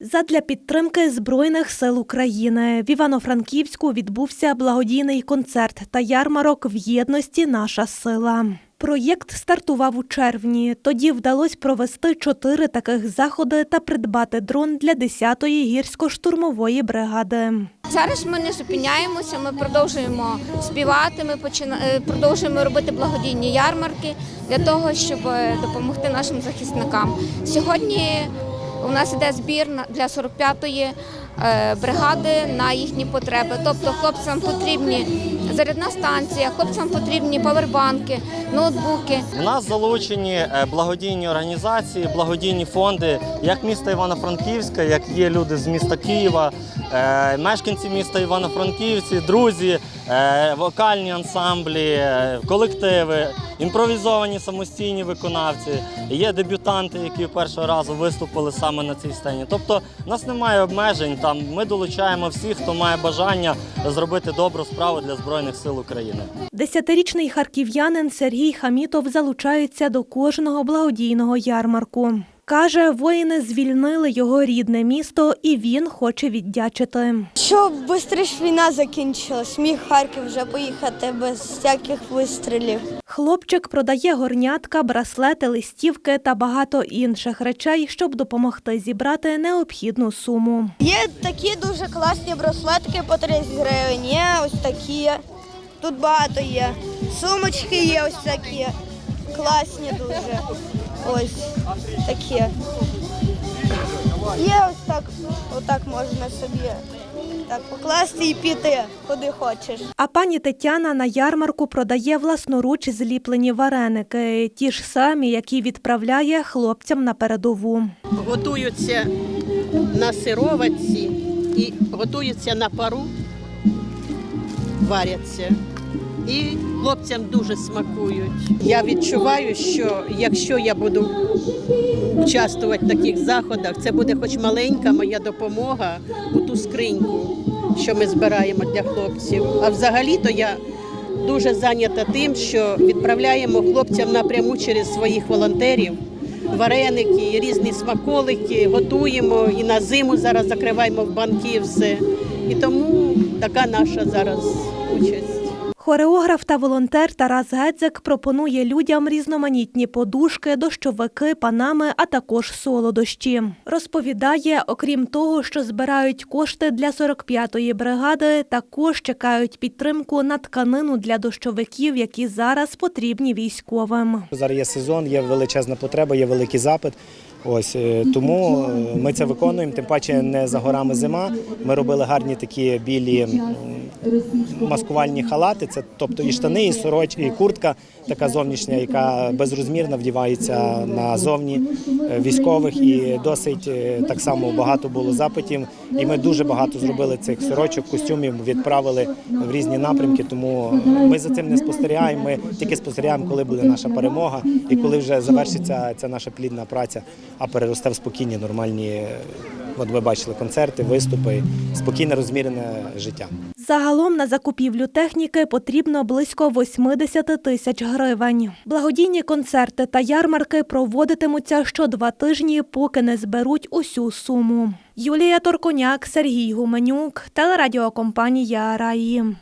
Задля підтримки Збройних сил України в Івано-Франківську відбувся благодійний концерт та ярмарок в єдності Наша сила. Проєкт стартував у червні. Тоді вдалося провести чотири таких заходи та придбати дрон для 10-ї гірсько-штурмової бригади. Зараз ми не зупиняємося, ми продовжуємо співати, ми почина... е, продовжуємо робити благодійні ярмарки для того, щоб е, допомогти нашим захисникам. Сьогодні у нас іде збір для 45-ї е, бригади на їхні потреби. Тобто хлопцям потрібні зарядна станція, хлопцям потрібні павербанки, ноутбуки. У нас залучені е, благодійні організації, благодійні фонди, як міста Івано-Франківська, як є люди з міста Києва, е, мешканці міста Івано-Франківці, друзі, вокальні ансамблі, е, колективи, імпровізовані самостійні виконавці. Є дебютанти, які першого разу виступили саме на цій сцені. Тобто, у нас немає обмежень. Там ми долучаємо всіх, хто має бажання зробити добру справу для збройних сил України. Десятирічний харків'янин Сергій Хамітов залучається до кожного благодійного ярмарку. Каже, воїни звільнили його рідне місто, і він хоче віддячити. Щоб швидше війна закінчилась, міг Харків вже поїхати без всяких вистрілів. Хлопчик продає горнятка, браслети, листівки та багато інших речей, щоб допомогти зібрати необхідну суму. Є такі дуже класні браслетки по 30 гривень, є ось такі. Тут багато є. Сумочки є ось такі. Класні дуже. Ось такі. Є ось так, отак можна собі так покласти і піти, куди хочеш. А пані Тетяна на ярмарку продає власноруч зліплені вареники, ті ж самі, які відправляє хлопцям на передову. готуються на сироватці і готуються на пару, варяться. І хлопцям дуже смакують. Я відчуваю, що якщо я буду участвувати в таких заходах, це буде хоч маленька моя допомога у ту скриньку, що ми збираємо для хлопців. А взагалі-то я дуже зайнята тим, що відправляємо хлопцям напряму через своїх волонтерів вареники, різні смаколики, готуємо і на зиму зараз закриваємо в банки все. І тому така наша зараз участь. Хореограф та волонтер Тарас Гедзик пропонує людям різноманітні подушки, дощовики, панами, а також солодощі. Розповідає, окрім того, що збирають кошти для 45-ї бригади, також чекають підтримку на тканину для дощовиків, які зараз потрібні військовим. Зараз є сезон, є величезна потреба, є великий запит. Ось е, тому е, ми це виконуємо. Тим паче не за горами зима. Ми робили гарні такі білі маскувальні халати. Це тобто і штани, і сороч, і куртка така зовнішня, яка безрозмірна вдівається на зовні е, військових. І досить так само багато було запитів. І ми дуже багато зробили цих сорочок, костюмів, відправили в різні напрямки. Тому ми за цим не спостерігаємо. Ми тільки спостерігаємо, коли буде наша перемога і коли вже завершиться ця наша плідна праця, а переросте в спокійні, нормальні. От ви бачили концерти, виступи, спокійне, розмірене життя. Загалом на закупівлю техніки потрібно близько 80 тисяч гривень. Благодійні концерти та ярмарки проводитимуться що два тижні, поки не зберуть усю суму. Юлія Торконяк, Сергій Гуменюк, телерадіокомпанія Раї.